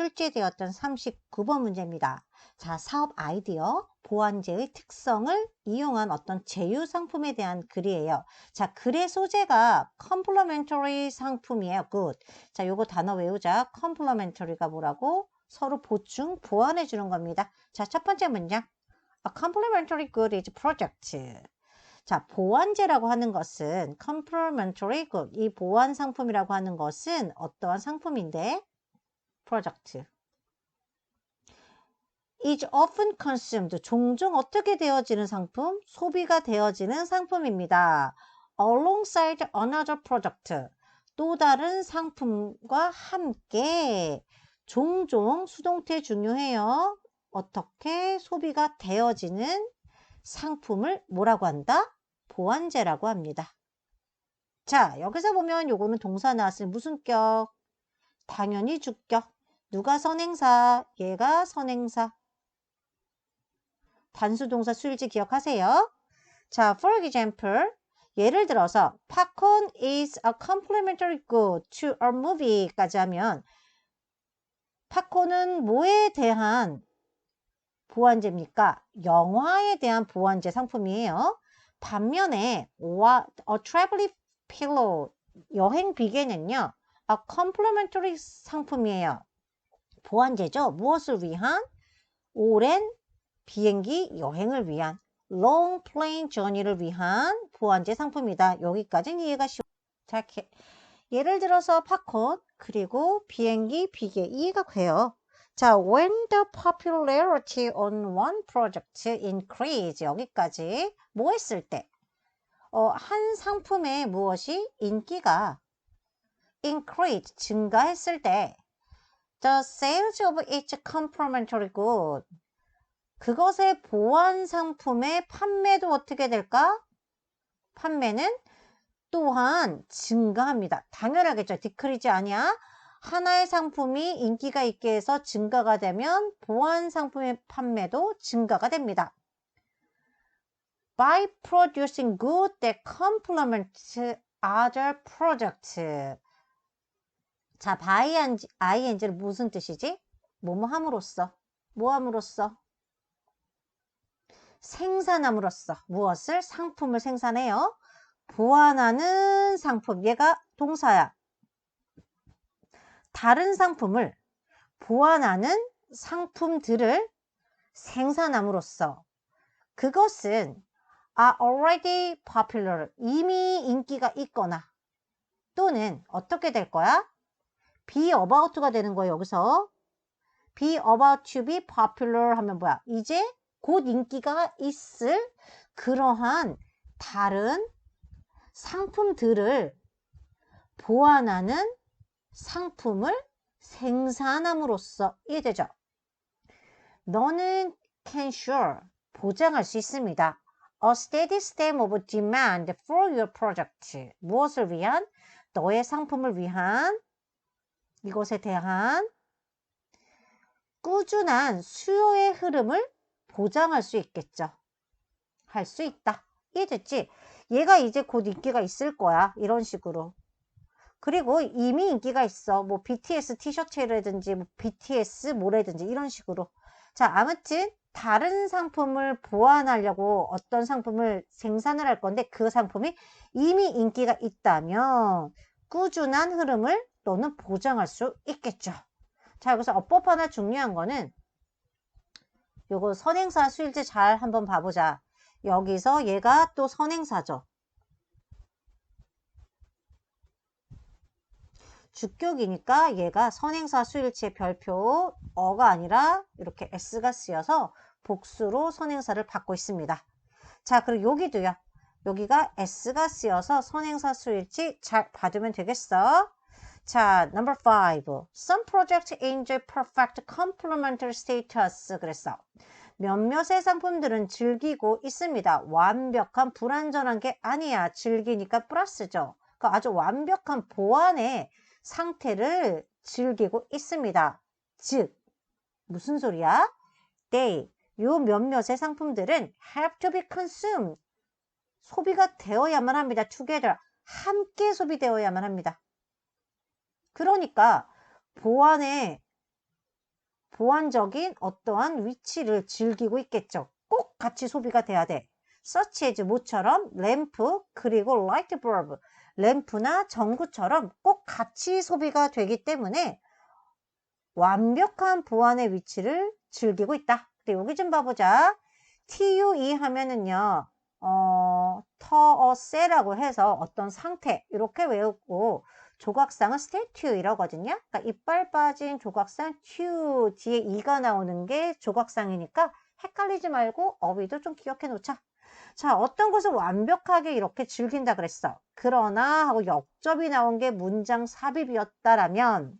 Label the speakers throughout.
Speaker 1: 출제되었던 39번 문제입니다. 자, 사업 아이디어, 보완제의 특성을 이용한 어떤 제휴 상품에 대한 글이에요. 자, 글의 소재가 complementary 상품이에요. good. 자, 요거 단어 외우자. complementary가 뭐라고? 서로 보충, 보완해 주는 겁니다. 자, 첫 번째 문장. A complementary good is project. 자, 보완제라고 하는 것은 complementary good. 이 보완 상품이라고 하는 것은 어떠한 상품인데? Project. is often consumed. 종종 어떻게 되어지는 상품? 소비가 되어지는 상품입니다. alongside another product. 또 다른 상품과 함께 종종 수동태 중요해요. 어떻게 소비가 되어지는 상품을 뭐라고 한다? 보완제라고 합니다. 자, 여기서 보면 요거는 동사 나왔으니 무슨 격? 당연히 주격. 누가 선행사? 얘가 선행사. 단수 동사 수일지 기억하세요. 자, for example, 예를 들어서 popcorn is a complementary good to a movie까지 하면 팝콘은 뭐에 대한 보완제입니까? 영화에 대한 보완제 상품이에요. 반면에 a traveling pillow 여행 비계는요. A complementary 상품이에요. 보완제죠. 무엇을 위한? 오랜 비행기 여행을 위한 long plane journey를 위한 보완제 상품이다. 여기까지는 이해가 쉬워. 자, 예를 들어서 팝콘 그리고 비행기 비계 이해가 돼요. 자, when the popularity on one project increase 여기까지 뭐 했을 때? 어, 한 상품의 무엇이 인기가 increase 증가했을 때 the sales of its complementary good 그것의 보완 상품의 판매도 어떻게 될까? 판매는 또한 증가합니다. 당연하겠죠. 디크리지 아니야. 하나의 상품이 인기가 있게 해서 증가가 되면 보완 상품의 판매도 증가가 됩니다. By producing good that complement other products. 자, by ing는 무슨 뜻이지? 뭐뭐 함으로써. 뭐 함으로써? 생산함으로써. 무엇을? 상품을 생산해요. 보완하는 상품. 얘가 동사야. 다른 상품을 보완하는 상품들을 생산함으로써 그것은 are already popular. 이미 인기가 있거나 또는 어떻게 될 거야? Be about가 되는 거예요. 여기서 be about to be popular 하면 뭐야? 이제 곧 인기가 있을 그러한 다른 상품들을 보완하는 상품을 생산함으로써 이해되죠? 너는 can sure 보장할 수 있습니다. A steady stream of demand for your product. 무엇을 위한? 너의 상품을 위한 이것에 대한 꾸준한 수요의 흐름을 보장할 수 있겠죠. 할 수 있다. 이해됐지? 얘가 이제 곧 인기가 있을 거야. 이런 식으로. 그리고 이미 인기가 있어. 뭐 BTS 티셔츠라든지 뭐 BTS 뭐라든지 이런 식으로. 자, 아무튼 다른 상품을 보완하려고 어떤 상품을 생산을 할 건데 그 상품이 이미 인기가 있다면 꾸준한 흐름을 너는 보장할 수 있겠죠. 자, 여기서 어법 하나 중요한 거는 요거 선행사 수일제 잘 한번 봐보자. 여기서 얘가 또 선행사죠. 주격이니까 얘가 선행사 수일치의 별표 어가 아니라 이렇게 s가 쓰여서 복수로 선행사를 받고 있습니다. 자, 그리고 여기도요. 여기가 s가 쓰여서 선행사 수일치 잘 받으면 되겠어. 자, number five. Some projects enjoy perfect complementary status. 그랬어. 몇몇의 상품들은 즐기고 있습니다. 완벽한 불완전한 게 아니야. 즐기니까 플러스죠. 그 아주 완벽한 보완의 상태를 즐기고 있습니다. 즉, 무슨 소리야? They, 요 몇몇의 상품들은 have to be consumed. 소비가 되어야만 합니다. together. 함께 소비되어야만 합니다. 그러니까 보안의 보완적인 어떠한 위치를 즐기고 있겠죠. 꼭 같이 소비가 돼야 돼. as 모처럼 램프 그리고 light bulb 램프나 전구처럼 꼭 같이 소비가 되기 때문에 완벽한 보안의 위치를 즐기고 있다. 그리고 여기 좀 봐보자. TUE 하면은요, 어, 터어세라고 해서 어떤 상태, 이렇게 외우고, 조각상은 스테튜 이러거든요. 그러니까 이빨 빠진 조각상 튜 뒤에 이가 나오는 게 조각상이니까 헷갈리지 말고 어휘도 좀 기억해 놓자. 자, 어떤 것을 완벽하게 이렇게 즐긴다 그랬어. 그러나 하고 역접이 나온 게 문장 삽입이었다라면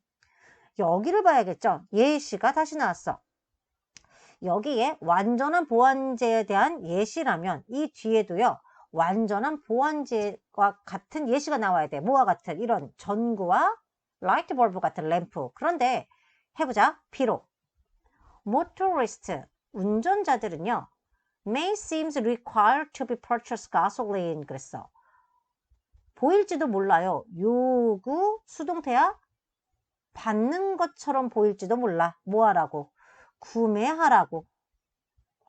Speaker 1: 여기를 봐야겠죠. 예시가 다시 나왔어. 여기에 완전한 보완제에 대한 예시라면 이 뒤에도요. 완전한 보완제와 같은 예시가 나와야 돼. 뭐와 같은 이런 전구와 라이트 벌브 같은 램프. 그런데 해보자. 비록 모토리스트 운전자들은요. may seems required to be purchased gasoline 그랬어. 보일지도 몰라요. 요구 수동태야 받는 것처럼 보일지도 몰라. 뭐하라고? 구매하라고.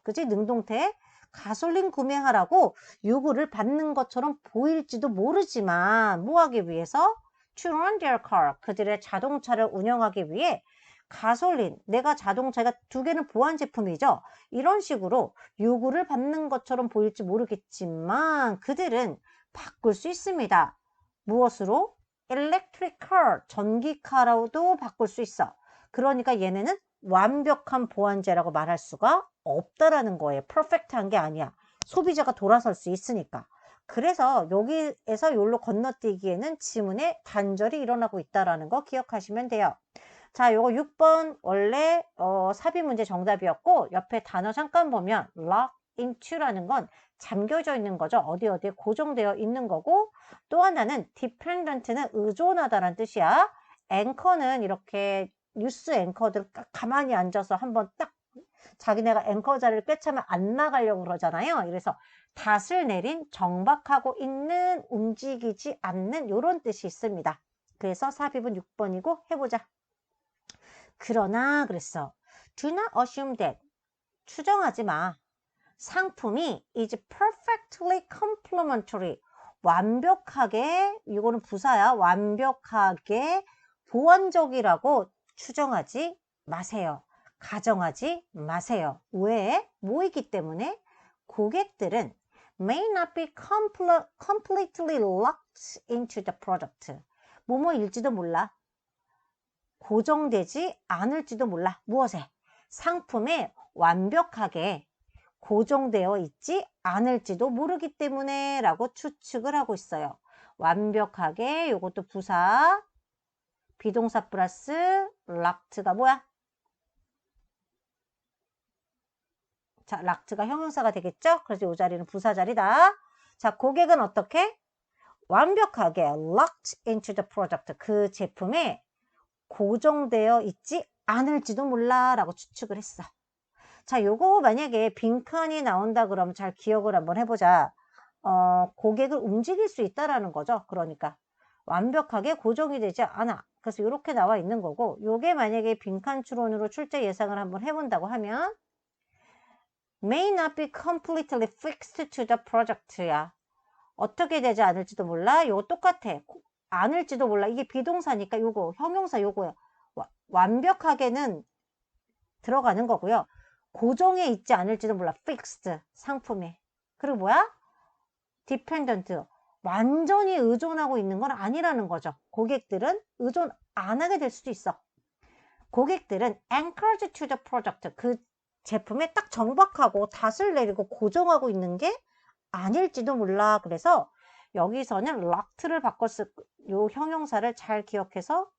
Speaker 1: 그지? 능동태 가솔린 구매하라고 요구를 받는 것처럼 보일지도 모르지만 뭐 하기 위해서? to run their car. 그들의 자동차를 운영하기 위해 가솔린, 내가 자동차가 두 개는 보안 제품이죠. 이런 식으로 요구를 받는 것처럼 보일지 모르겠지만 그들은 바꿀 수 있습니다. 무엇으로? electric car, 전기카로도 바꿀 수 있어. 그러니까 얘네는 완벽한 보완제라고 말할 수가 없다라는 거예요. 퍼펙트한 게 아니야. 소비자가 돌아설 수 있으니까. 그래서 여기에서 여기로 건너뛰기에는 지문에 단절이 일어나고 있다라는 거 기억하시면 돼요. 자, 요거 6번 원래 어, 삽입 문제 정답이었고 옆에 단어 잠깐 보면 lock into라는 건 잠겨져 있는 거죠. 어디 어디에 고정되어 있는 거고 또 하나는 dependent는 의존하다라는 뜻이야. 앵커는 이렇게 뉴스 앵커들 가만히 앉아서 한번 딱 자기네가 앵커 자리를 꿰차면 안 나가려고 그러잖아요. 그래서 닷을 내린 정박하고 있는 움직이지 않는 이런 뜻이 있습니다. 그래서 삽입은 6번이고 해보자. 그러나 그랬어. Do not assume that. 추정하지 마. 상품이 is perfectly complementary. 완벽하게, 이거는 부사야. 완벽하게 보완적이라고 추정하지 마세요. 가정하지 마세요. 왜? 뭐이기 때문에 고객들은 may not be completely locked into the product. 뭐뭐일지도 몰라. 고정되지 않을지도 몰라. 무엇에? 상품에 완벽하게 고정되어 있지 않을지도 모르기 때문에 라고 추측을 하고 있어요. 완벽하게 이것도 부사 비동사 플러스 락트가 뭐야? 자, 락트가 형용사가 되겠죠? 그래서 이 자리는 부사 자리다. 자, 고객은 어떻게? 완벽하게 locked into the product. 그 제품에 고정되어 있지 않을지도 몰라 라고 추측을 했어. 자, 요거 만약에 빈칸이 나온다 그러면 잘 기억을 한번 해보자. 어, 고객을 움직일 수 있다라는 거죠. 그러니까 완벽하게 고정이 되지 않아. 그래서 이렇게 나와 있는 거고 요게 만약에 빈칸 추론으로 출제 예상을 한번 해본다고 하면 may not be completely fixed to the project야. 어떻게 되지 않을지도 몰라. 요거 똑같아. 않을지도 몰라. 이게 비동사니까 요거 형용사 요거야. 완벽하게는 들어가는 거고요. 고정에 있지 않을지도 몰라. fixed 상품에. 그리고 뭐야? dependent 완전히 의존하고 있는 건 아니라는 거죠. 고객들은 의존 안 하게 될 수도 있어. 고객들은 anchored to the product 그 제품에 딱 정박하고 닷을 내리고 고정하고 있는 게 아닐지도 몰라. 그래서 여기서는 locked를 바꿨을 요 형용사를 잘 기억해서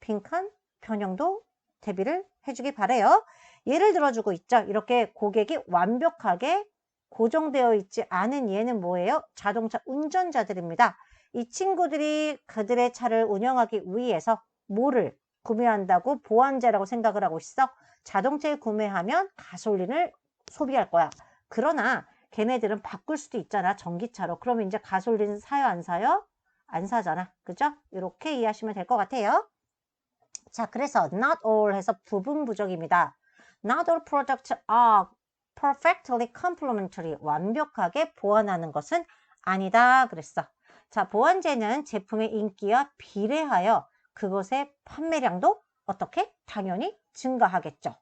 Speaker 1: 빈칸 변형도 대비를 해주기 바래요. 예를 들어주고 있죠. 이렇게 고객이 완벽하게 고정되어 있지 않은 얘는 뭐예요? 자동차 운전자들입니다. 이 친구들이 그들의 차를 운영하기 위해서 뭐를 구매한다고 보안제라고 생각을 하고 있어? 자동차를 구매하면 가솔린을 소비할 거야. 그러나 걔네들은 바꿀 수도 있잖아. 전기차로. 그러면 이제 가솔린 사요 안 사요? 안 사잖아. 그죠? 이렇게 이해하시면 될 것 같아요. 자, 그래서 not all 해서 부분 부족입니다. Not all products are perfectly complementary. 완벽하게 보완하는 것은 아니다. 그랬어. 자, 보완제는 제품의 인기와 비례하여 그것의 판매량도 어떻게? 당연히 증가하겠죠.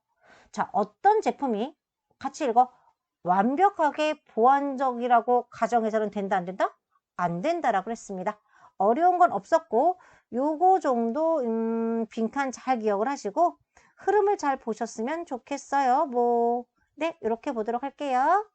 Speaker 1: 자, 어떤 제품이 같이 읽어 완벽하게 보완적이라고 가정해서는 된다 안 된다? 안 된다라고 했습니다. 어려운 건 없었고 요거 정도 음, 빈칸 잘 기억을 하시고 흐름을 잘 보셨으면 좋겠어요. 뭐 네, 이렇게 보도록 할게요.